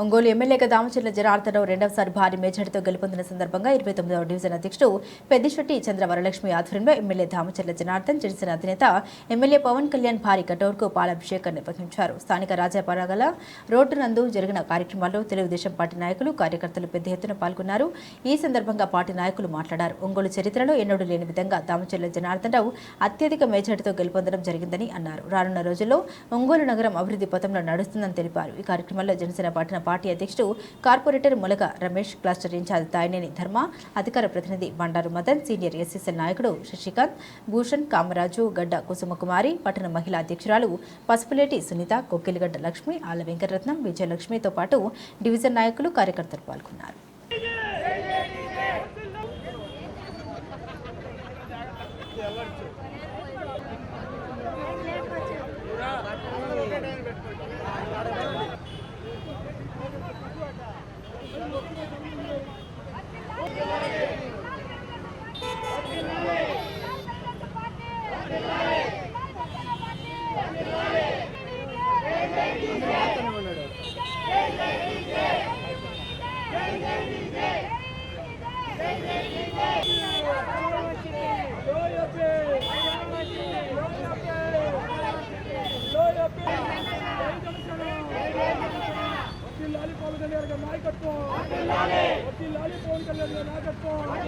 ఒంగోలు ఎమ్మెల్యేగా దామచర్ల జనార్దనరావు రెండవసారి భారీ మెజార్టీతో గెలుపొందిన సందర్భంగా ఇరవై తొమ్మిదవ డివిజన్ అధ్యక్షుడు పెద్దిశెట్టి చంద్ర వరలక్ష్మి ఆధ్వర్యంలో ఎమ్మెల్యే దామచర్ల జనార్దన్ జనసేన అధినేత ఎమ్మెల్యే పవన్ కళ్యాణ్ భారీ కటౌర్కు పాలాభిషేకం నిర్వహించారు. స్థానిక రాజాపరగల రోడ్డు నందు జరిగిన కార్యక్రమాల్లో తెలుగుదేశం పార్టీ నాయకులు కార్యకర్తలు పెద్ద ఎత్తున పాల్గొన్నారు. ఈ సందర్భంగా పార్టీ నాయకులు మాట్లాడారు. ఒంగోలు చరిత్రలో ఎన్నడూ లేని విధంగా దామచర్ల జనార్దనరావు అత్యధిక మెజార్టీతో గెలుపొందడం జరిగిందని అన్నారు. రానున్న రోజుల్లో ఒంగోలు నగరం అభివృద్ధి పథంలో నడుస్తుందని తెలిపారు. ఈ కార్యక్రమంలో జనసేన పార్టీ పార్టీ అధ్యక్షుడు corporator Mulaga Ramesh cluster in charge Tayineni Dharma అధికార ప్రతినిధి బండారు మదన్ సీనియర్ ఎస్ఎస్ఎల్ నాయకుడు శశికాంత్ భూషణ్ కామరాజు గడ్డ కుసుమకుమారి పట్టణ మహిళా అధ్యక్షురాలు పసుపులేటి సునీత కొక్కిలిగడ్డ లక్ష్మి ఆల వెంకటరత్నం విజయలక్ష్మితో పాటు డివిజన్ నాయకులు కార్యకర్తలు పాల్గొన్నారు. Yeah.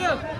go.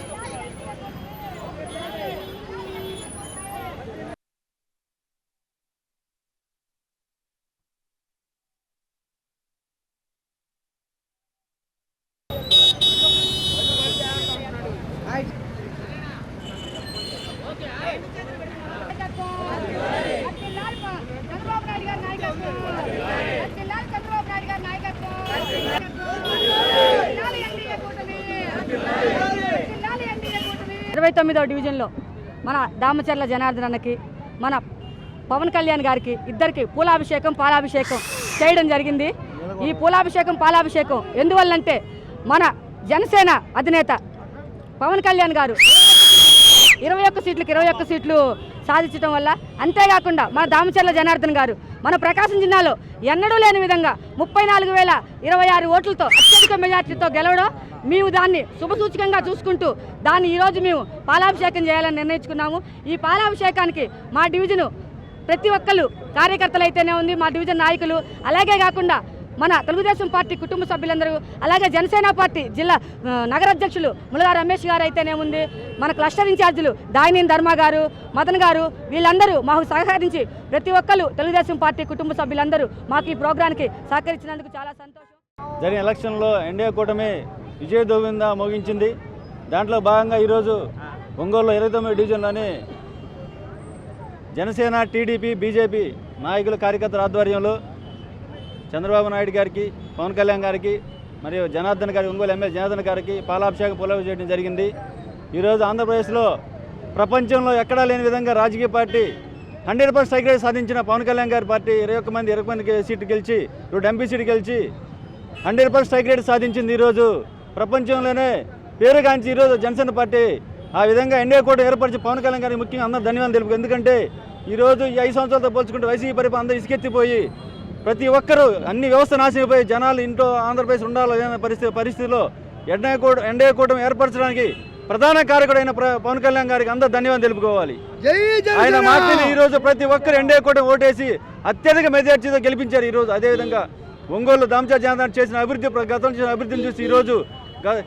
జిల్లాల చంద్రబాబు నాయుడు గారి నాయకత్వం జిల్లాల చంద్రబాబు నాయుడు గారి నాయకత్వం జిల్లాల ఎన్డీఏ కూటమి జిల్లాల ఎన్డీఏ కూటమి ఇరవై తొమ్మిదవ డివిజన్లో మన దామచర్ల జనార్దన్ అన్నకి మన పవన్ కళ్యాణ్ గారికి ఇద్దరికి పూలాభిషేకం పాలాభిషేకం చేయడం జరిగింది. ఈ పూలాభిషేకం పాలాభిషేకం ఎందువల్లంటే మన జనసేన అధినేత పవన్ కళ్యాణ్ గారు ఇరవై ఒక్క సీట్లకు ఇరవై ఒక్క సీట్లు సాధించడం వల్ల అంతేకాకుండా మన దామచర్ల జనార్దన్ గారు మన ప్రకాశం జిల్లాలో ఎన్నడూ లేని విధంగా ముప్పై నాలుగు వేల ఇరవై ఆరు ఓట్లతో అత్యధిక మెజార్టీతో గెలవడం మేము దాన్ని శుభసూచకంగా చూసుకుంటూ దాన్ని ఈరోజు మేము పాలాభిషేకం చేయాలని నిర్ణయించుకున్నాము. ఈ పాలాభిషేకానికి మా డివిజను ప్రతి ఒక్కరు కార్యకర్తలు అయితేనే ఉంది మా డివిజన్ నాయకులు. అలాగే కాకుండా మన తెలుగుదేశం పార్టీ కుటుంబ సభ్యులందరూ అలాగే జనసేన పార్టీ జిల్లా నగరాధ్యక్షులు నగర అధ్యక్షులు ములగా రమేష్ గారు అయితేనే ఉంది. మన క్లస్టర్ ఇన్ఛార్జీలు దాయినేని ధర్మ గారు మదన్ గారు వీళ్ళందరూ మాకు సహకరించి ప్రతి ఒక్కరు తెలుగుదేశం పార్టీ కుటుంబ సభ్యులందరూ మాకు ఈ ప్రోగ్రానికి సహకరించినందుకు చాలా సంతోషం. జరిగిన ఎలక్షన్లో ఎన్డీఏ కూటమి విజయ దోవింద మోగించింది. దాంట్లో భాగంగా ఈరోజు ఒంగోలులో ఇరవై తొమ్మిది డివిజన్లోని జనసేన టీడీపీ బీజేపీ నాయకుల కార్యకర్తల ఆధ్వర్యంలో చంద్రబాబు నాయుడు గారికి పవన్ కళ్యాణ్ గారికి మరియు జనార్దన్ గారి ఒంగోలు ఎమ్మెల్యే జనార్దన్ గారికి పాలాభిషేకం పులవి చేయడం జరిగింది. ఈరోజు ఆంధ్రప్రదేశ్లో ప్రపంచంలో ఎక్కడా లేని విధంగా రాజకీయ పార్టీ హండ్రెడ్ పర్సెంట్ స్ట్రైక్ సాధించిన పవన్ కళ్యాణ్ గారి పార్టీ ఇరవై ఒక్క మంది ఇరవై మంది సీటు గెలిచి రెండు ఎంపీ సీటు గెలిచి హండ్రెడ్ పర్సెంట్ స్ట్రైక్ సాధించింది ఈరోజు. ప్రపంచంలోనే పేరుగాంచి ఈరోజు జనసేన పార్టీ ఆ విధంగా ఎన్డీఏ కూడా ఏర్పరిచి పవన్ కళ్యాణ్ గారికి ముఖ్యంగా అందరూ ధన్యవాదాలు తెలుపు ఎందుకంటే ఈరోజు ఈ ఐదు సంవత్సరాలతో పోల్చుకుంటే వైసీపీ పరిపాలన అందరూ ఇసుకెత్తిపోయి ప్రతి ఒక్కరూ అన్ని వ్యవస్థ నాశనమైపోయి జనాలు ఇంట్లో ఆంధ్రప్రదేశ్ ఉండాలి అనే పరిస్థితి పరిస్థితిలో ఎన్డీఏ కూడా ఎన్డీఏ కూటమి ఏర్పరచడానికి ప్రధాన కారకుడైన పవన్ కళ్యాణ్ గారికి అందరూ ధన్యవాదాలు తెలుపుకోవాలి. ఆయన మాటలు ఈ రోజు ప్రతి ఒక్కరు ఎన్డీఏ కూటమి ఓటేసి అత్యధిక మెజార్టీతో గెలిపించారు ఈ రోజు అదేవిధంగా ఒంగోలు దామచా జానాథ్ చేసిన అభివృద్ధి గతంలో చేసిన అభివృద్ధిని చూసి ఈ రోజు గ-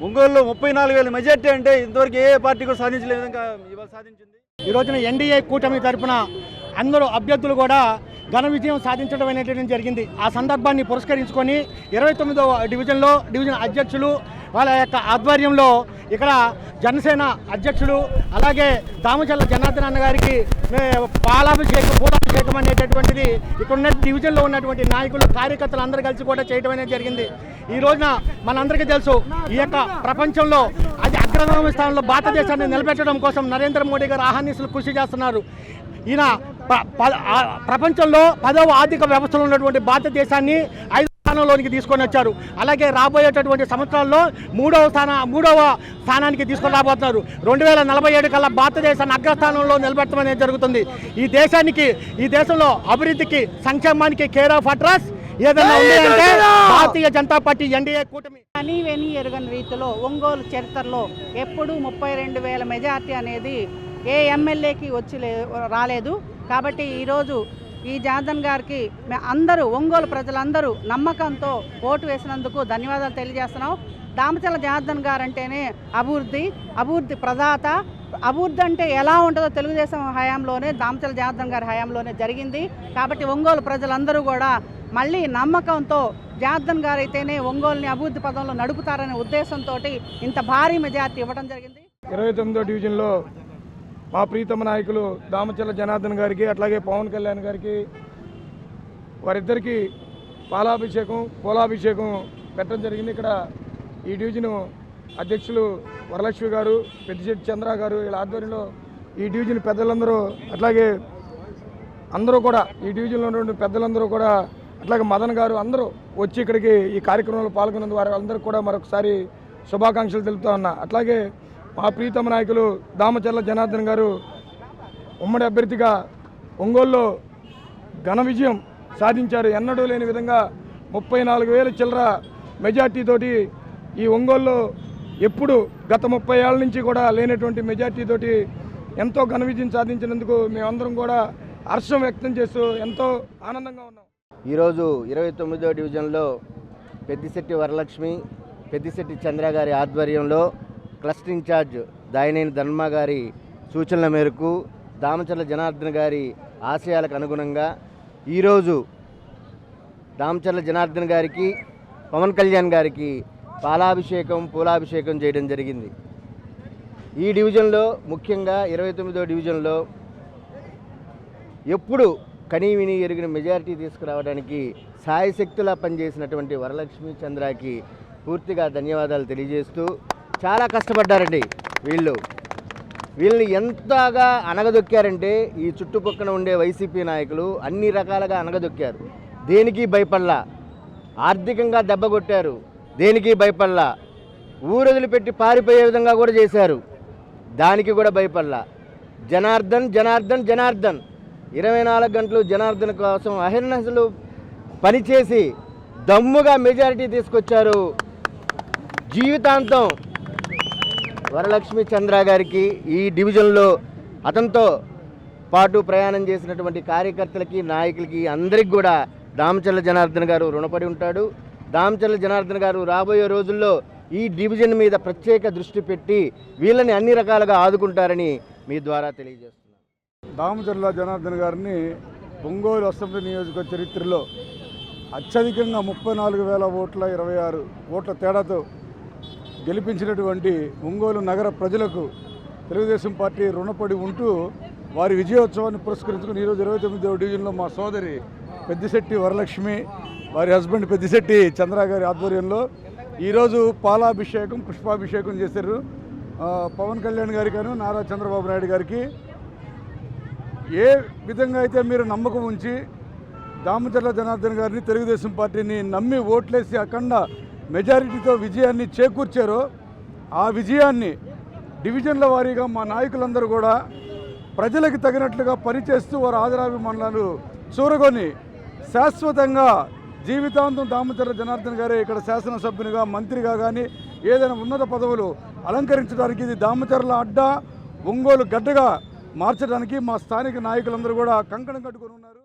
ఒంగోలులో ముప్పై నాలుగు వేల మెజార్టీ అంటే ఇంతవరకు ఏ పార్టీ కూడా సాధించలే విధంగా ఇవాళ సాధించింది. ఈ రోజున ఎన్డీఏ కూటమి తరపున అందరూ అభ్యర్థులు కూడా ఘన విజయం సాధించడం అనేటువంటి జరిగింది. ఆ సందర్భాన్ని పురస్కరించుకొని ఇరవై తొమ్మిదవ డివిజన్లో డివిజన్ అధ్యక్షులు వాళ్ళ యొక్క ఆధ్వర్యంలో ఇక్కడ జనసేన అధ్యక్షుడు అలాగే దామచల్ల జనార్దన్ అన్న గారికి పాలాభిషేకం పూలాభిషేకం అనేటటువంటిది ఇక్కడ ఉన్న డివిజన్లో ఉన్నటువంటి నాయకులు కార్యకర్తలు అందరూ కలిసి కూడా చేయడం అనేది జరిగింది. ఈ రోజున మనందరికీ తెలుసు ఈ యొక్క ప్రపంచంలో అది అగ్రగామి స్థానంలో భారతదేశాన్ని నిలబెట్టడం కోసం నరేంద్ర మోడీ గారు ఆహాన్యసులు కృషి చేస్తున్నారు. ఈయన ప్రపంచంలో పదవ ఆర్థిక వ్యవస్థలో ఉన్నటువంటి భారతదేశాన్ని ఐదు స్థానంలోనికి తీసుకొని వచ్చారు. అలాగే రాబోయేటటువంటి సంవత్సరాల్లో మూడవ స్థాన మూడవ స్థానానికి తీసుకొని రాబోతున్నారు. రెండు వేల నలభై ఏడు కల్లా భారతదేశాన్ని అగ్రస్థానంలో నిలబెట్టడం అనేది జరుగుతుంది. ఈ దేశానికి ఈ దేశంలో అభివృద్ధికి సంక్షేమానికి కేర్ ఆఫ్ అడ్రస్ ఏదైనా ఉంది అంటే భారతీయ జనతా పార్టీ ఎన్డీఏ కూటమి. అని వెని ఎరుగని రీతిలో ఒంగోలు చరిత్రలో ఎప్పుడూ ముప్పై రెండు వేల మెజార్టీ అనేది ఏ ఎమ్మెల్యేకి వచ్చి లే- రాలేదు. కాబట్టి ఈరోజు ఈ జాతన్ గారికి మేము అందరూ ఒంగోలు ప్రజలందరూ నమ్మకంతో ఓటు వేసినందుకు ధన్యవాదాలు తెలియజేస్తున్నాం. దామచల జనార్దన్ గారు అంటేనే అభివృద్ధి అభివృద్ధి ప్రదాత. అభివృద్ధి అంటే ఎలా ఉంటుందో తెలుగుదేశం హయాంలోనే దామచల జనార్దన్ గారి హయాంలోనే జరిగింది. కాబట్టి ఒంగోలు ప్రజలందరూ కూడా మళ్ళీ నమ్మకంతో జాతన్ గారు అయితేనే ఒంగోలుని అభివృద్ధి పదంలో నడుపుతారనే ఉద్దేశంతో ఇంత భారీ మెజార్టీ ఇవ్వడం జరిగింది. ఇరవై తొమ్మిదో డివిజన్లో మా ప్రీతమ నాయకులు దామచల్ల జనార్దన్ గారికి అట్లాగే పవన్ కళ్యాణ్ గారికి వారిద్దరికీ పాలాభిషేకం పూలాభిషేకం పెట్టడం జరిగింది. ఇక్కడ ఈ డివిజన్ అధ్యక్షులు వరలక్ష్మి గారు పెద్దిశెట్టి చంద్ర గారు వీళ్ళ ఆధ్వర్యంలో ఈ డివిజన్ పెద్దలందరూ అట్లాగే అందరూ కూడా ఈ డివిజన్లో ఉన్నటువంటి పెద్దలందరూ కూడా అట్లాగే మదన్ గారు అందరూ వచ్చి ఇక్కడికి ఈ కార్యక్రమంలో పాల్గొన్నందుకు వారి అందరూ కూడా మరొకసారి శుభాకాంక్షలు తెలుపుతా ఉన్నా. అట్లాగే మా ప్రీతమ నాయకులు దామచర్ల జనార్దన్ గారు ఉమ్మడి అభ్యర్థిగా ఒంగోలులో ఘన విజయం సాధించారు. ఎన్నడూ లేని విధంగా ముప్పై నాలుగు వేల చిల్లర మెజార్టీతోటి ఈ ఒంగోలులో ఎప్పుడు గత ముప్పై ఏళ్ళ నుంచి కూడా లేనటువంటి మెజార్టీతోటి ఎంతో ఘన విజయం సాధించినందుకు మేమందరం కూడా హర్షం వ్యక్తం చేస్తూ ఎంతో ఆనందంగా ఉన్నాం. ఈరోజు ఇరవై తొమ్మిదో డివిజన్లో పెద్దిశెట్టి వరలక్ష్మి పెద్దిశెట్టి చంద్ర గారి ఆధ్వర్యంలో క్లస్టర్ ఇన్ఛార్జ్ దాయినేని ధర్మ గారి సూచనల మేరకు దామచర్ల జనార్దన్ గారి ఆశయాలకు అనుగుణంగా ఈరోజు దామచర్ల జనార్దన్ గారికి పవన్ కళ్యాణ్ గారికి పాలాభిషేకం పూలాభిషేకం చేయడం జరిగింది. ఈ డివిజన్లో ముఖ్యంగా ఇరవై తొమ్మిదో డివిజన్లో ఎప్పుడు కనీ విని ఎరిగిన మెజారిటీ తీసుకురావడానికి సాయశక్తులా పనిచేసినటువంటి వరలక్ష్మి చంద్రాకి పూర్తిగా ధన్యవాదాలు తెలియజేస్తూ చాలా కష్టపడ్డారండి వీళ్ళు. వీళ్ళని ఎంతగా అనగదొక్కారంటే ఈ చుట్టుపక్కన ఉండే వైసీపీ నాయకులు అన్ని రకాలుగా అనగదొక్కారు దేనికి భయపడలా? ఆర్థికంగా దెబ్బ కొట్టారు. దేనికి భయపడలా? ఊరొదిలిపెట్టి పారిపోయే విధంగా కూడా చేశారు. దానికి కూడా భయపడలా. జనార్దన్ జనార్దన్ జనార్దన్. ఇరవై నాలుగు గంటలు జనార్దన్ కోసం అహిర్నసలు పనిచేసి దమ్ముగా మెజారిటీ తీసుకొచ్చారు. జీవితాంతం వరలక్ష్మి చంద్ర గారికి ఈ డివిజన్లో అతనితో పాటు ప్రయాణం చేసినటువంటి కార్యకర్తలకి నాయకులకి అందరికి కూడా దామచల్ల జనార్దన్ గారు రుణపడి ఉంటాడు. దామచల్ల జనార్దన్ గారు రాబోయే రోజుల్లో ఈ డివిజన్ మీద ప్రత్యేక దృష్టి పెట్టి వీళ్ళని అన్ని రకాలుగా ఆదుకుంటారని మీ ద్వారా తెలియజేస్తున్నాను. దామచర్ల జనార్దన్ గారిని ఒంగోలు అసెంబ్లీ నియోజక చరిత్రలో అత్యధికంగా ముప్పై నాలుగు వేల ఓట్ల ఇరవై ఆరు ఓట్ల తేడాతో గెలిపించినటువంటి ఒంగోలు నగర ప్రజలకు తెలుగుదేశం పార్టీ రుణపడి ఉంటూ వారి విజయోత్సవాన్ని పురస్కరించుకుని ఈరోజు ఇరవై తొమ్మిదవ డివిజన్లో మా సోదరి పెద్దిశెట్టి వరలక్ష్మి వారి హస్బెండ్ పెద్దిశెట్టి చంద్ర గారి ఆధ్వర్యంలో ఈరోజు పాలాభిషేకం పుష్పాభిషేకం చేశారు. పవన్ కళ్యాణ్ గారికను నారా చంద్రబాబు నాయుడు గారికి ఏ విధంగా అయితే మీరు నమ్మకం ఉంచి దామచర్ల జనార్దన్ గారిని తెలుగుదేశం పార్టీని నమ్మి ఓట్లేసి అఖండ మెజారిటీతో విజయాన్ని చేకూర్చారో ఆ విజయాన్ని డివిజన్ల వారీగా మా నాయకులందరూ కూడా ప్రజలకు తగినట్లుగా పనిచేస్తూ వారి ఆదరాభిమానులను చూరగొని శాశ్వతంగా జీవితాంతం దామచర్ల జనార్దన్ గారే ఇక్కడ శాసనసభ్యునిగా మంత్రిగా కానీ ఏదైనా ఉన్నత పదవులు అలంకరించడానికి ఇది దామచర్ల అడ్డా ఒంగోలు గడ్డగా మార్చడానికి మా స్థానిక నాయకులందరూ కూడా కంకణం కట్టుకొని ఉన్నారు.